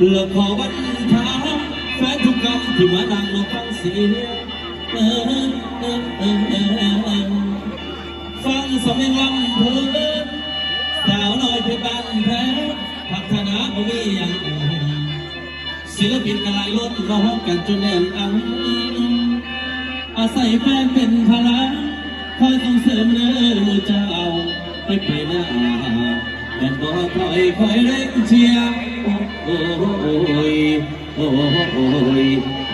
และขอวันท้าแฟนทุกคำที่มานั่งรอฟังเสียงฟังสำเนียงลำเพลินสาวน้อยเพชรบ้านแพ้พัฒนาบ่มีอย่างศิลปินกระไรล้นร้องกันจนแน่นอังอาศัยแฟนเป็นพลังคอยส่งเสริมเนื้อมูเจ้าให้ไปหน้าแม่นบ่คอยคอยเร่งเชียร์ โอ้ยโอ้ย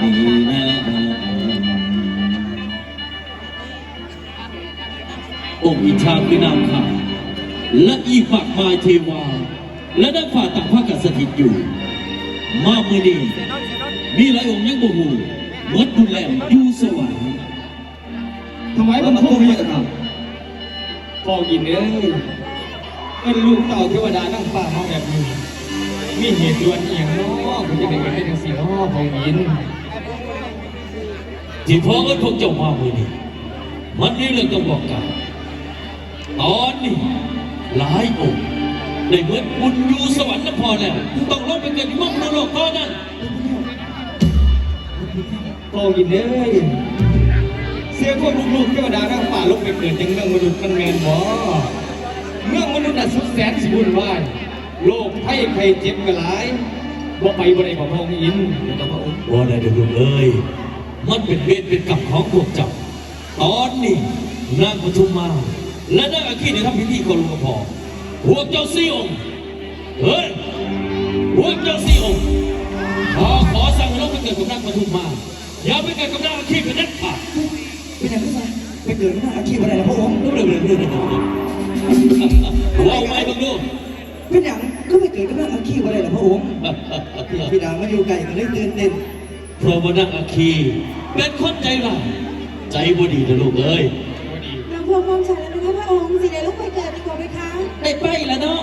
ดีนะองค์อิชาคือนามข่าและอีกมากมายเทวา และนักฝ่าต่างพาคกัสถิตอยู่ มาเมื่อนี้มีหลายองค์ยังบ่หูหมดบุญแหลมอยู่สวรรค์ทำไมมันพูดไม่ได้ครับฟองอินเอ้ยเป็นลูกเต่าเทวดานั่งฟ้ามาแบบนี้ มีเหตุด่วนอย่างเน้อคุณจะได้กันได้จังสี่น้อฟองอินที่พ่อเอิ้นพวกเจ้ามาเมื่อนี้มันนี่เรื่องต้องบอกกันตอนนี้หลายองค์ได้เมื่อนบุญอยู่สวรรค์แล้วพอแล้วต้องลงไปเกิดที่มืองนรกตอนนั้นฟองอินเอ้ยเสียพวกลูกๆเทวดานั่งฟ้าลงไปเกิดยังเมืองมนุษย์มันแมนบ่เมืองมนุษย์น่ะสุดแสนสิบุญวาย โลกไข้ไข้เจ็บกระหลายบ่ไปบ่ได้บ่ฟองอินว่าได้เดี๋ยวลูกเอ้ยมันเป็นเวรเป็นกรรมของพวกเจ้าตอนนี้นางปทุมมา และนางอาคีในทำพิธีกรลวงพอพวกเจ้าสี่องค์เฮ้ยพวกเจ้าสี่องค์ขอขอสั่งให้ลงไปเกิดกับนางปทุมมาอย่าไปเกิดกับนางอาคีเป็นเด็ดขาดเป็นอย่างไรไปเกิดหน้าอาชีพอะไรล่ะพระองค์เร็วเร็วเร็วเร็วเร็วว่าไงบ้างลูก เป็นอย่างก็ไปเกิดกับหน้าอาชีพอะไรล่ะพระองค์พี่ดามาอยู่ไกลกันเลยตื่นเต้นเพราะว่านางอาคีเป็นคนใจร้ายใจบ่ดีนะลูกเอ้ยนางพวงมองฉันแล้วนะคะพระองค์สิเดี๋ยวลูกไปเกิดดีกว่าไหมคะได้ไปแล้วเนาะ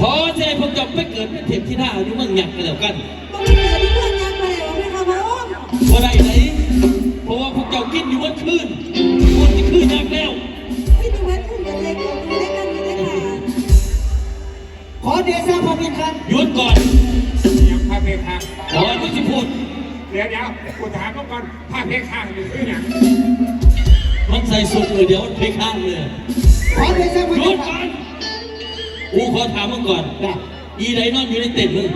พอใจพวกเจ้าไปเกิดเป็นเทพที่หน้าอยู่เมืองหยักกันแล้วกันบอกไปเกิดที่เมืองยังมาแล้วไหมคะพระองค์ว่าได้ไหนเพราะว่าพวกเจ้ากินอยู่วันคืน เดชะพระเพียงครับหยุดก่อนเดี๋ยวพระเพคะก่อนที่จะพูดเดี๋ยวเดี๋ยวกูถามเขาก่อนพระเพคะอยู่ที่ไหนมันใส่สุดเลยเดี๋ยวมันไปข้างเลยขอเดชะพระหยุเพียดงคก่รัอบนกูขอถามมึงก่อนอีไหนนอนอยู่ในเต็นท์มึง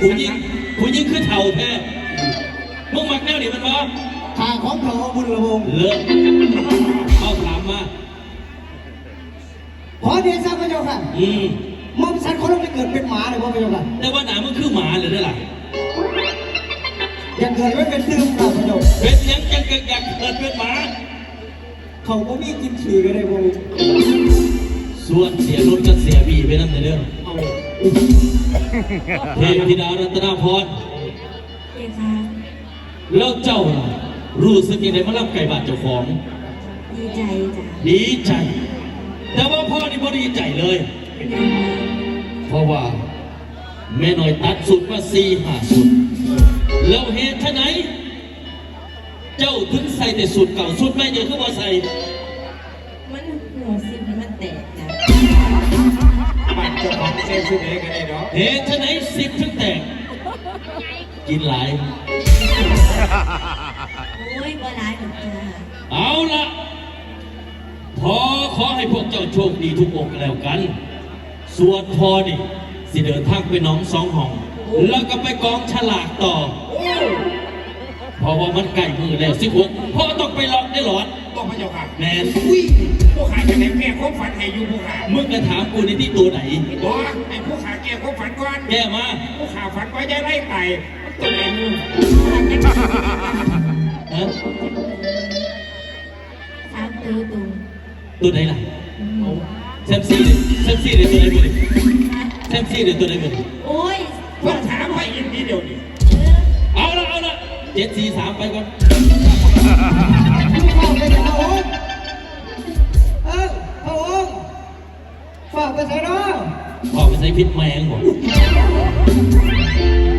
กูยิงกูยิงขึ้นเท่าแท้มึงมักแนวนี่มันวะข่าของเขาบุญละวงเลิกเอาถามมา ขอเดชะพระเจ้าค่ะอืมมอมสันเขาต้องไปเกิดเป็นหมาเลยพระเจ้าค่ะแต่ว่าหนามันคือหมาเลยนี่แหละอย่าเกิดไว้เป็นตื้มเราพระเจ้าเป็นเลี้ยังจังเกิดอยากเกิดเป็นหมา เขาก็มีกินขี่กันได้พระองค์ส่วนเสียรุ่นก็เสียบีไปนั่นในเรื่องเอาเทพธิดารัตนาพรเด็กค่ะแล้วเจ้าล่ะรู้สึกยังไงมารับไก่บาดเจ้าของ ดีใจจ้ะดีใจ แต่ว่าพ่อนี่บ่ดีใจเลยเป็นยังไงเพราะว่า แม่หน่อยตัดสุดมาสี่ห้าสุด แล้วเหตุไฉนเจ้าถึงใส่แต่สุดเก่าสุดไม่เยอะขึ้นมาใส่มันหัวสิมันแตกจ้ะบัตรเจ้าของเซฟชุดนี้กันเลยเนาะเหตุไฉนสิบถึงแตก กินหลายโอ้ยบ่ร้ายหรอกจ้ะเอาละ พอขอให้พวกเจ้าโชคดีทุกองค์แล้วกัน ส่วนพอนี่สิเดินทางไปหน้องสองห้อง แล้วก็ไปกองฉลากต่อ เพราะว่ามันใกล้มือแล้วสิบหกพ่อต้องไปหลอกได้หลอดบอกพระเจ้าค่ะแมนผู้ขาจะไหนแก้ความฝันให้อยู่ผู้ขามึงจะถามกูในที่ตัวไหนบอกไอ้ผู้ขาแก้ความฝันก่อนแก้มาผู้ขาฝันว่าจะไล่ไก่ตัวเองฮะสาม ตัวตรงตัวไหนล่ะแซมซี่เลยแซมซี่เลยตัวไหนมึงแซมซี่เลยตัวไหนมึงโอ้ยผู้ถามไปอินทีเดียวนี่เอาละเอาละเจ็ดสี่สามไปก่อนเข้าไปเลยพระองค์เออพระองค์ฝากไปใส่เนาะพ่อไปใส่พิษแมงบอก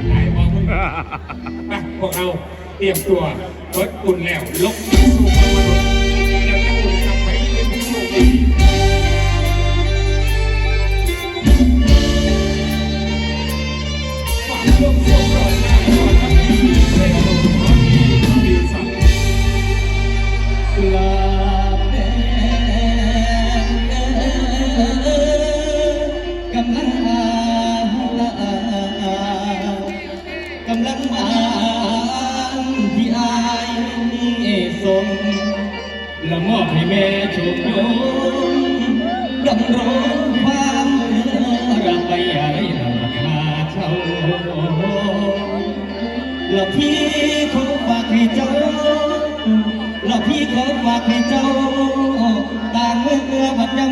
ไอ้บอกมึงไปพวกเราเตรียมตัวเปิดอุ่นแล้วลกสู่ ลังมางที่อายสมละมอบให้แม่ชมยมดำรงความระกไปอะไรมาเช่าและพี่ขอฝากให้เจ้าและพี่ขอฝากให้เจ้าต่างเมื่อเมื่อบันยัง